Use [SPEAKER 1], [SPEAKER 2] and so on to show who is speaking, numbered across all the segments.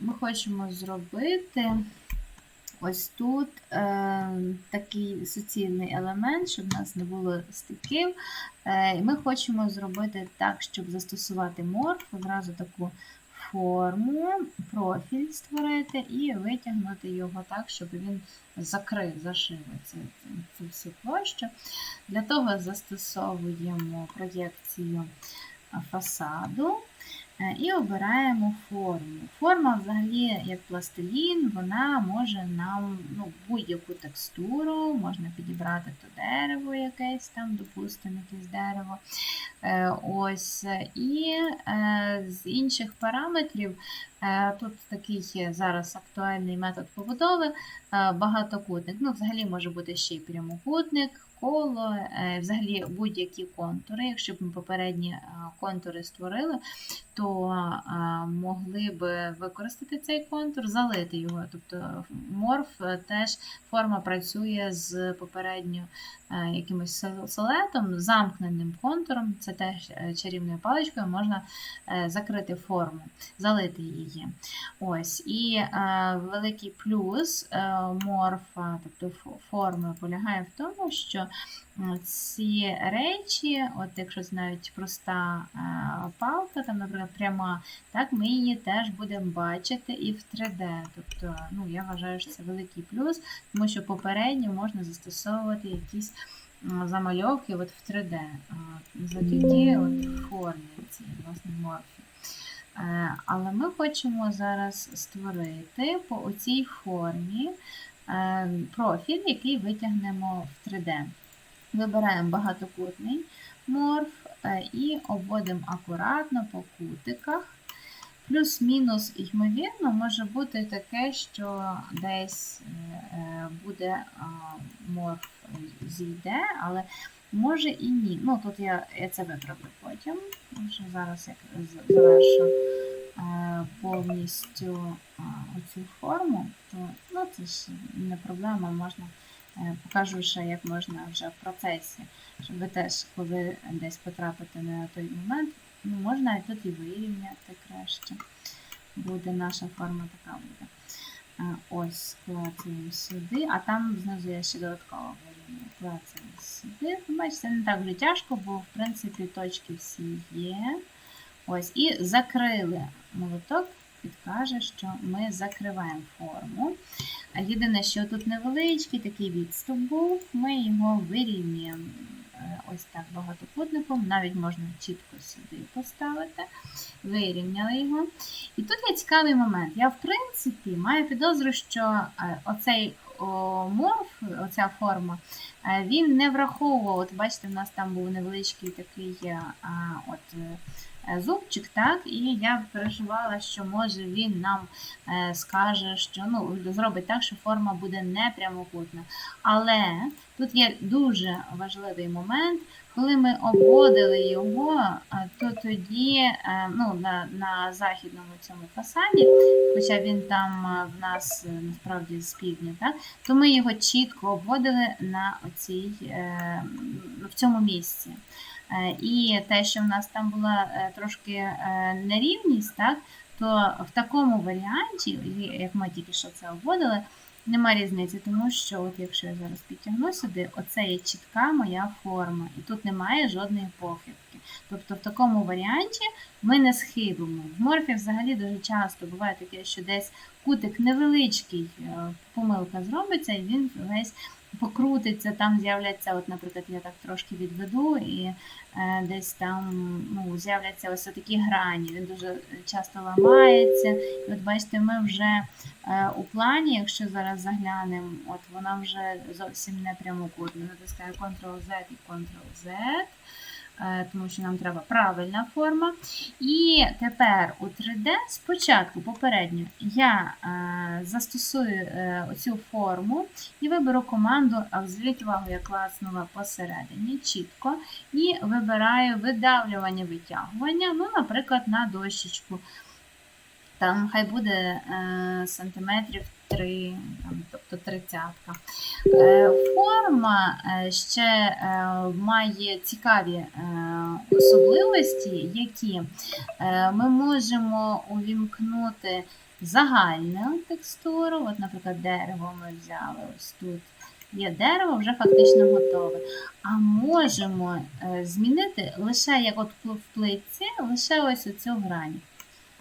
[SPEAKER 1] ми хочемо зробити ось тут е, такий суцільний елемент, щоб у нас не було стиків. Е, ми хочемо зробити так, щоб застосувати морф, одразу таку форму, профіль створити і витягнути його так, щоб він закрив, зашив цю, всю площу. Для того застосовуємо проєкцію фасаду і обираємо форму. Форма, взагалі, як пластилін, вона може нам ну, будь-яку текстуру, можна підібрати то дерево якесь там, допустимо, якесь дерево. Е, Ось. І е, з інших параметрів, е, тут такий зараз актуальний метод побудови, е, багатокутник. Ну, взагалі може бути ще й прямокутник, коло, е, взагалі будь-які контури. Якщо б ми попередні е, контури створили, то е, могли б використати цей контур, залити його. Тобто морф теж форма працює з попередньо якимось солетом, замкненим контуром. Це теж чарівною паличкою можна закрити форму, залити її. Ось. І великий плюс морфа, тобто форми, полягає в тому, що ці речі, от якщо це навіть проста е, палка, там, наприклад, пряма, так ми її теж будемо бачити і в 3D. Тобто, ну, я вважаю, що це великий плюс, тому що попередньо можна застосовувати якісь замальовки от в 3D. Завдяки от формі цій власне морфі. Е, Але ми хочемо зараз створити по оцій формі е, профіль, який витягнемо в 3D. Вибираємо багатокутний морф е, і обводимо акуратно по кутиках. Плюс-мінус, ймовірно, може бути таке, що десь е, е, буде морф зійде, але може і ні. Ну, тут я, я це виправлю потім. Що зараз як завершу е, повністю а, оцю форму, то ну, це ж не проблема, можна е, покажу ще, як можна вже в процесі, щоб теж, коли десь потрапите на той момент, ну, можна і тут і вирівняти краще. Буде наша форма така буде. Е, Ось клацаємо сюди, а там знизу я ще додатково вирівнюю. Клацаємо сюди. Бачите, не так вже тяжко, бо в принципі точки всі є. Ось, і закрили молоток, підкаже, що ми закриваємо форму. А Єдине, що тут невеличкий такий відступ був, ми його вирівнюємо е, ось так багатокутником, навіть можна чітко сюди поставити. Вирівняли його. І тут є цікавий момент. Я, в принципі, маю підозру, що е, оцей морф, оця форма, він не враховував. От бачите, в нас там був невеличкий такий е, а, от, е, зубчик, так, і я переживала, що може він нам е, скаже, що ну, зробить так, що форма буде не прямокутна. Але тут є дуже важливий момент. Коли ми обводили його, е, то тоді е, ну, на, на західному цьому фасаді, хоча він там е, в нас е, насправді з півдня, так, то ми його чітко обводили на оцій, е, в цьому місці. Е, І те, що в нас там була е, трошки нерівність, так, то в такому варіанті, як ми тільки що це обводили, нема різниці, тому що, от якщо я зараз підтягну сюди, оце є чітка моя форма, і тут немає жодної похибки. Тобто в такому варіанті ми не схибимо. В морфі взагалі дуже часто буває таке, що десь кутик невеличкий, е, помилка зробиться, і він весь покрутиться, там з'являться, от, наприклад, я так трошки відведу, і е, десь там ну, з'являться ось такі грані. Він дуже часто ламається. І от бачите, ми вже е, у плані, якщо зараз заглянемо, от вона вже зовсім не прямокутна. Натискаю Ctrl-Z і Ctrl-Z. Е, Тому що нам треба правильна форма. І тепер у 3D спочатку попередньо я е, застосую цю оцю форму і виберу команду, а зверніть увагу, я класнула посередині чітко, і вибираю видавлювання витягування, ну, наприклад, на дощечку. Там хай буде е, сантиметрів 3, там, тобто тридцятка. Е, Форма е, ще е, має цікаві е, особливості, які е, ми можемо увімкнути загальну текстуру. От, наприклад, дерево ми взяли ось тут. Є дерево, вже фактично готове. А можемо е, змінити лише як от в плитці, лише ось оцю грань.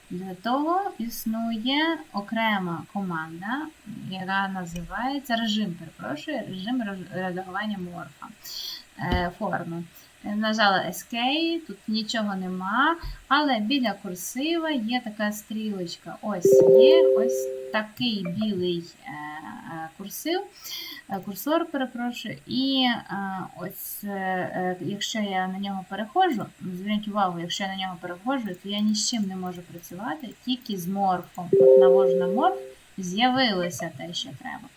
[SPEAKER 1] Для того існує окрема команда, яка називається режим, перепрошую, режим редагування морфа е, форми. Е, Нажала Escape, тут нічого нема, але біля курсива є така стрілочка. Ось є ось такий білий е, курсив, е, курсор, перепрошую, і е, ось, е, якщо я на нього переходжу, зверніть увагу, якщо я на нього переходжу, то я ні з чим не можу працювати, тільки з морфом. Навожу на морф, з'явилося те, що треба.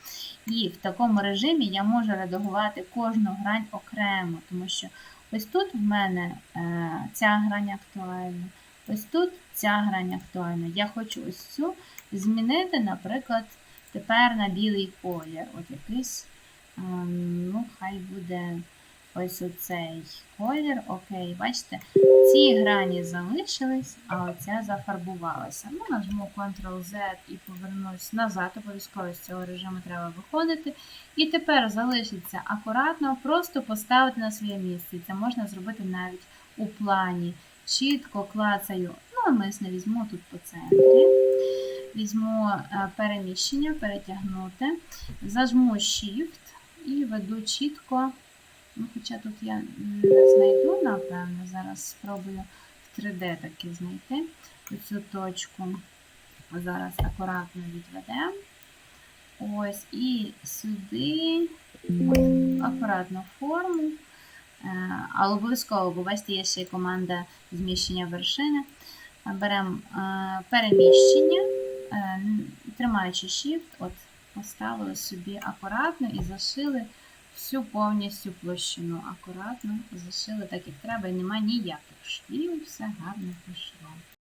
[SPEAKER 1] І в такому режимі я можу редагувати кожну грань окремо, тому що ось тут в мене ця грань актуальна, ось тут ця грань актуальна. Я хочу ось цю змінити, наприклад, тепер на білий колір. От якийсь, ем, ну, хай буде ось оцей колір. Окей, бачите, ці грані залишились, а оця зафарбувалася. Ну, нажму Ctrl-Z і повернусь назад. Обов'язково з цього режиму треба виходити. І тепер залишиться акуратно, просто поставити на своє місце. Це можна зробити навіть у плані. Чітко клацаю, ну, мисне візьму тут по центрі. Візьму е, переміщення, перетягнути, зажму Shift і веду чітко. Ну, хоча тут я не знайду, напевно, зараз спробую в 3D таки знайти цю точку. Зараз акуратно відведемо. Ось, і сюди от, акуратно форму. Але обов'язково, бо бачите, є ще команда зміщення вершини. Беремо е, переміщення, тримаючи Shift, от, поставили собі акуратно і зашили всю повністю площину. Акуратно зашили так, як треба, і немає ніяких швів, все гарно пішло.